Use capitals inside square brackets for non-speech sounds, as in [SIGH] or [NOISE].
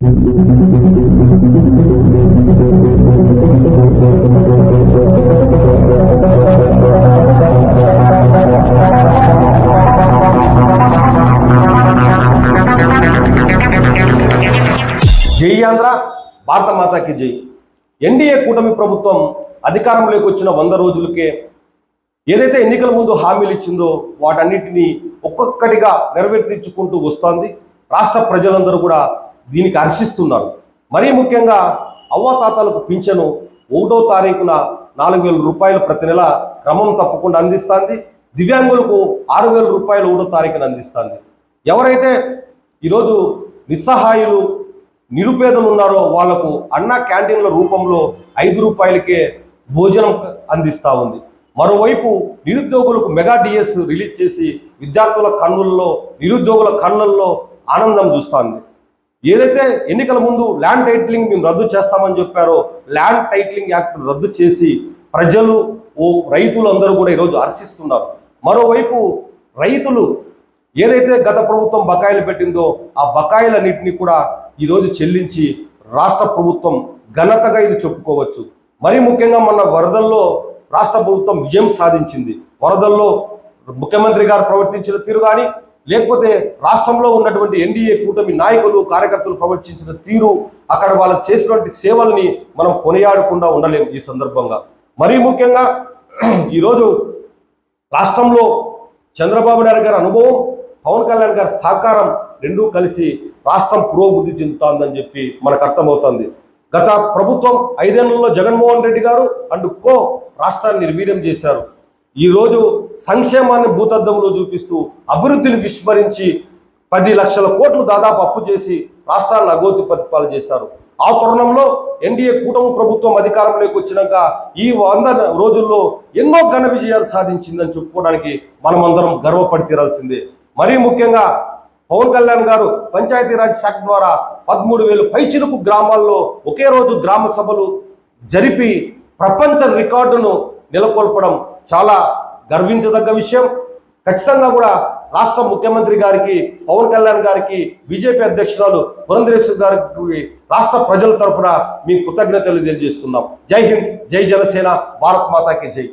జై ఆంధ్ర భారత మాతాకి జై. ఎన్డీఏ కూటమి ప్రభుత్వం అధికారంలోకి వచ్చిన వంద రోజులకే ఏదైతే ఎన్నికల ముందు హామీలు ఇచ్చిందో వాటన్నిటినీ ఒక్కొక్కటిగా నెరవేర్తించుకుంటూ వస్తోంది. రాష్ట్ర ప్రజలందరూ కూడా దీనికి హర్షిస్తున్నారు. మరీ ముఖ్యంగా అవ్వాతాతలకు పింఛను ఒకటో తారీఖున నాలుగు వేల రూపాయలు ప్రతి నెల క్రమం తప్పకుండా అందిస్తుంది. దివ్యాంగులకు ఆరు వేల రూపాయలు ఒకటో తారీఖున అందిస్తుంది. ఎవరైతే ఈరోజు నిస్సహాయులు నిరుపేదలు ఉన్నారో వాళ్ళకు అన్న క్యాంటీన్ల రూపంలో ఐదు రూపాయలకే భోజనం అందిస్తూ ఉంది. మరోవైపు నిరుద్యోగులకు మెగా డిఎస్ రిలీజ్ చేసి విద్యార్థుల కన్నుల్లో నిరుద్యోగుల కన్నుల్లో ఆనందం చూస్తోంది ఏదైతే ఎన్నికల ముందు ల్యాండ్ టైటిలింగ్ మేము రద్దు చేస్తామని చెప్పారో ల్యాండ్ టైటిలింగ్ యాక్ట్ రద్దు చేసి ప్రజలు ఓ రైతులు అందరూ కూడా ఈరోజు హర్షిస్తున్నారు మరోవైపు రైతులు ఏదైతే గత ప్రభుత్వం బకాయిలు పెట్టిందో ఆ బకాయిలన్నింటినీ కూడా ఈరోజు చెల్లించి రాష్ట్ర ప్రభుత్వం ఘనతగా ఇది చెప్పుకోవచ్చు. మరీ ముఖ్యంగా మొన్న వరదల్లో రాష్ట్ర ప్రభుత్వం విజయం సాధించింది. వరదల్లో ముఖ్యమంత్రి గారు ప్రవర్తించిన తీరు కానీ లేకపోతే రాష్ట్రంలో ఉన్నటువంటి ఎన్డీఏ కూటమి నాయకులు కార్యకర్తలు ప్రవర్తించిన తీరు అక్కడ వాళ్ళకు చేసినటువంటి సేవల్ని మనం కొనియాడకుండా ఉండలేము ఈ సందర్భంగా. మరీ ముఖ్యంగా [CLEARS THROAT] ఈరోజు రాష్ట్రంలో చంద్రబాబు నాయుడు గారి అనుభవం పవన్ కళ్యాణ్ గారి సహకారం రెండూ కలిసి రాష్ట్రం పురోభివృద్ధి చెందుతోందని చెప్పి మనకు అర్థమవుతోంది. గత ప్రభుత్వం ఐదేళ్ళలో జగన్మోహన్ రెడ్డి గారు అండ్ కో రాష్ట్రాన్ని నిర్వీర్యం చేశారు. ఈరోజు సంక్షేమాన్ని భూతద్దంలో చూపిస్తూ అభివృద్ధిని విస్మరించి పది లక్షల కోట్లు దాదాపు అప్పు చేసి రాష్ట్రాన్ని అగోతి ప్రతిపాలు చేశారు. ఆ తరుణంలో ఎన్డీఏ కూటమి ప్రభుత్వం అధికారంలోకి వచ్చినాక ఈ వంద రోజుల్లో ఎన్నో ఘన విజయాలు సాధించిందని చెప్పుకోవడానికి మనమందరం గర్వపడి తీరాల్సిందే. మరీ ముఖ్యంగా పవన్ కళ్యాణ్ గారు పంచాయతీరాజ్ శాఖ ద్వారా పదమూడు వేలు పైచిలుకు గ్రామాల్లో ఒకే రోజు గ్రామ సభలు జరిపి ప్రపంచ రికార్డును నెలకొల్పడం చాలా గర్వించదగ్గ విషయం. ఖచ్చితంగా కూడా రాష్ట్ర ముఖ్యమంత్రి గారికి పవన్ కళ్యాణ్ గారికి బీజేపీ అధ్యక్షురాలు పురంధరేశ్వర్ గారికి రాష్ట్ర ప్రజల తరఫున మీ కృతజ్ఞతలు తెలియజేస్తున్నాం. జై హింద్ జై జనసేన భారత్ మాతాకి జై.